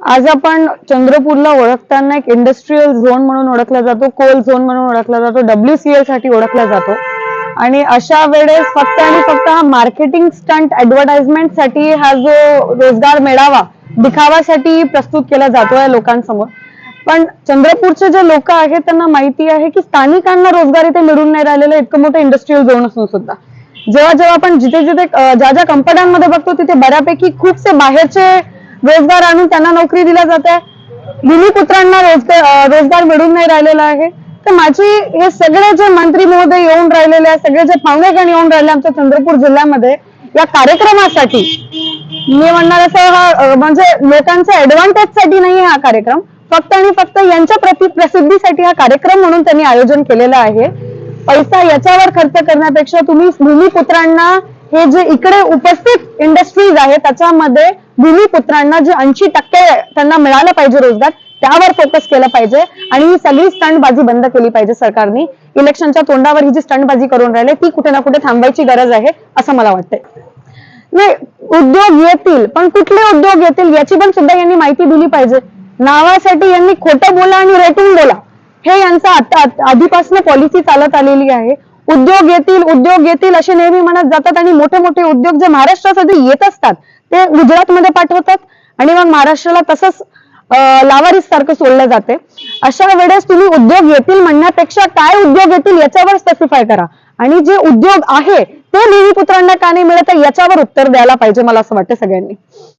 आज आपण चंद्रपूरला ओळखताना एक इंडस्ट्रीयल झोन म्हणून ओळखला जातो कोल झोन म्हणून ओळखला जातो डब्ल्यूसीएलसाठी ओळखला जातो. आणि अशा वेळेस फक्त आणि फक्त हा मार्केटिंग स्टंट ऍडव्हर्टाइजमेंटसाठी हा जो रोजगार मेळावा दिखावासाठी प्रस्तुत केला जातोय लोकांसमोर. पण चंद्रपूरचे जे लोक आहेत त्यांना माहिती आहे की स्थानिकांना रोजगार इथे मिळून नाही राहिलेलं इतकं मोठं इंडस्ट्रीयल झोन असून सुद्धा. जेव्हा जेव्हा आपण जिथे जिथे ज्या ज्या कंपन्यांमध्ये बघतो तिथे बऱ्यापैकी खूपसे बाहेरचे रोजगार आणून त्यांना नोकरी दिल्या जाते. भूमिपुत्रांना रोजगार रोजगार मिळून नाही राहिलेला आहे. तर माझी हे सगळे जे मंत्री महोदय येऊन राहिलेले सगळे जे पाहुणेगण येऊन राहिले आमच्या चंद्रपूर जिल्ह्यामध्ये या कार्यक्रमासाठी मी म्हणणार असं हा म्हणजे लोकांच्या ऍडव्हान्टेजसाठी नाही हा कार्यक्रम फक्त आणि फक्त यांच्या प्रति प्रसिद्धीसाठी हा कार्यक्रम म्हणून त्यांनी आयोजन केलेला आहे. पैसा याच्यावर खर्च करण्यापेक्षा तुम्ही भूमिपुत्रांना हे जे इकडे उपस्थित इंडस्ट्रीज आहे त्याच्यामध्ये भूमिपुत्रांना जे ऐंशी टक्के त्यांना मिळालं पाहिजे रोजगार त्यावर फोकस केलं पाहिजे. आणि ही सगळी स्टंटबाजी बंद केली पाहिजे सरकारने. इलेक्शनच्या तोंडावर ही जी स्टंटबाजी करून राहिले ती कुठे ना कुठे थांबवायची गरज आहे असं मला वाटतंय. नाही उद्योग येतील पण कुठले उद्योग येतील याची पण सुद्धा यांनी माहिती दिली पाहिजे. नावासाठी यांनी खोटं बोला आणि रेटिंग बोला. हे यांचं आता आधीपासून पॉलिसी चालत आलेली आहे. उद्योग येतील उद्योग येतील असे नेहमी म्हणत जातात आणि मोठे मोठे उद्योग जे महाराष्ट्रासाठी येत असतात ते गुजरातमध्ये पाठवतात आणि मग महाराष्ट्राला तसंच लावारीस सारखं सोडलं जाते. अशा वेळेस तुम्ही उद्योग येतील म्हणण्यापेक्षा काय उद्योग येतील याच्यावर स्पेसिफाय करा. आणि जे उद्योग आहे ते पुत्रांना का नाही मिळत याच्यावर उत्तर द्यायला पाहिजे मला असं वाटतं सगळ्यांनी.